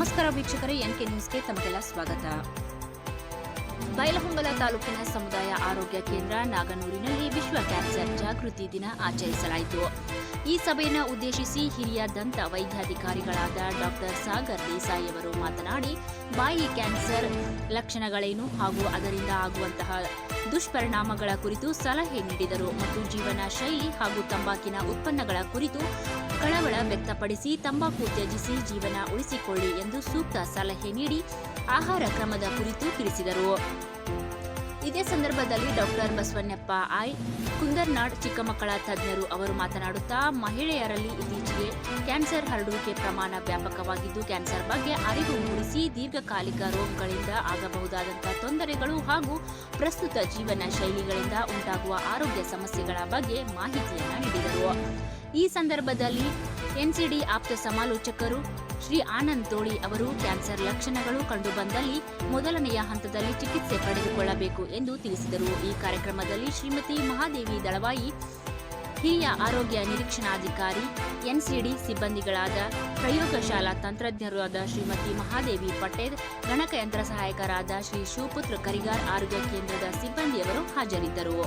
ನಮಸ್ಕಾರ ವೀಕ್ಷಕರೇ, ಎನ್ಕೆ ನ್ಯೂಸ್ಗೆ ತಮಗೆಲ್ಲ ಸ್ವಾಗತ. ಬೈಲಹೊಂಗಲ ತಾಲೂಕಿನ ಸಮುದಾಯ ಆರೋಗ್ಯ ಕೇಂದ್ರ ನಾಗನೂರಿನಲ್ಲಿ ವಿಶ್ವ ಕ್ಯಾನ್ಸರ್ ಜಾಗೃತಿ ದಿನ ಆಚರಿಸಲಾಯಿತು. ಈ ಸಭೆಯನ್ನು ಉದ್ದೇಶಿಸಿ ಹಿರಿಯ ದಂತ ವೈದ್ಯಾಧಿಕಾರಿಗಳಾದ ಡಾಕ್ಟರ್ ಸಾಗರ್ ದೇಸಾಯಿ ಅವರು ಮಾತನಾಡಿ, ಬಾಯಿ ಕ್ಯಾನ್ಸರ್ ಲಕ್ಷಣಗಳೇನು ಹಾಗೂ ಅದರಿಂದ ಆಗುವಂತಹ ದುಷ್ಪರಿಣಾಮಗಳ ಕುರಿತು ಸಲಹೆ ನೀಡಿದರು ಮತ್ತು ಜೀವನ ಶೈಲಿ ಹಾಗೂ ತಂಬಾಕಿನ ಉತ್ಪನ್ನಗಳ ಕುರಿತು ಕಳವಳ ವ್ಯಕ್ತಪಡಿಸಿ ತಂಬಾಕು ತ್ಯಜಿಸಿ ಜೀವನ ಉಳಿಸಿಕೊಳ್ಳಿ ಎಂದು ಸೂಕ್ತ ಸಲಹೆ ನೀಡಿ ಆಹಾರ ಕ್ರಮದ ಕುರಿತು ತಿಳಿಸಿದರು. ಇದೇ ಸಂದರ್ಭದಲ್ಲಿ ಡಾಕ್ಟರ್ ಬಸವಣ್ಣಪ್ಪ ಐ. ಕುಂದರ್ನಾಡ್ ಚಿಕ್ಕಮಕ್ಕಳ ತಜ್ಞರು ಅವರು ಮಾತನಾಡುತ್ತಾ ಮಹಿಳೆಯರಲ್ಲಿ ಇತ್ತೀಚೆಗೆ ಕ್ಯಾನ್ಸರ್ ಹರಡುವಿಕೆ ಪ್ರಮಾಣ ವ್ಯಾಪಕವಾಗಿದ್ದು, ಕ್ಯಾನ್ಸರ್ ಬಗ್ಗೆ ಅರಿವು ಮೂಡಿಸಿ ದೀರ್ಘಕಾಲಿಕ ರೋಗಗಳಿಂದ ಆಗಬಹುದಾದಂತಹ ತೊಂದರೆಗಳು ಹಾಗೂ ಪ್ರಸ್ತುತ ಜೀವನ ಶೈಲಿಗಳಿಂದ ಉಂಟಾಗುವ ಆರೋಗ್ಯ ಸಮಸ್ಯೆಗಳ ಬಗ್ಗೆ ಮಾಹಿತಿಯನ್ನು ನೀಡಿದರು. ಈ ಸಂದರ್ಭದಲ್ಲಿ ಎನ್ಸಿಡಿ ಆಪ್ತ ಸಮಾಲೋಚಕರು ಶ್ರೀ ಆನಂದ್ ತೋಳಿ ಅವರು ಕ್ಯಾನ್ಸರ್ ಲಕ್ಷಣಗಳು ಕಂಡುಬಂದಲ್ಲಿ ಮೊದಲನೆಯ ಹಂತದಲ್ಲಿ ಚಿಕಿತ್ಸೆ ಪಡೆದುಕೊಳ್ಳಬೇಕು ಎಂದು ತಿಳಿಸಿದರು. ಈ ಕಾರ್ಯಕ್ರಮದಲ್ಲಿ ಶ್ರೀಮತಿ ಮಹಾದೇವಿ ದಳವಾಯಿ ಹಿರಿಯ ಆರೋಗ್ಯ ನಿರೀಕ್ಷಣಾಧಿಕಾರಿ, ಎನ್ಸಿಡಿ ಸಿಬ್ಬಂದಿಗಳಾದ ಪ್ರಯೋಗಶಾಲಾ ತಂತ್ರಜ್ಞರಾದ ಶ್ರೀಮತಿ ಮಹಾದೇವಿ ಪಟೇಲ್, ಗಣಕಯಂತ್ರ ಸಹಾಯಕರಾದ ಶ್ರೀ ಶಿವಪುತ್ರ ಕರಿಗಾರ್ ಆರೋಗ್ಯ ಕೇಂದ್ರದ ಸಿಬ್ಬಂದಿಯವರು ಹಾಜರಿದ್ದರು.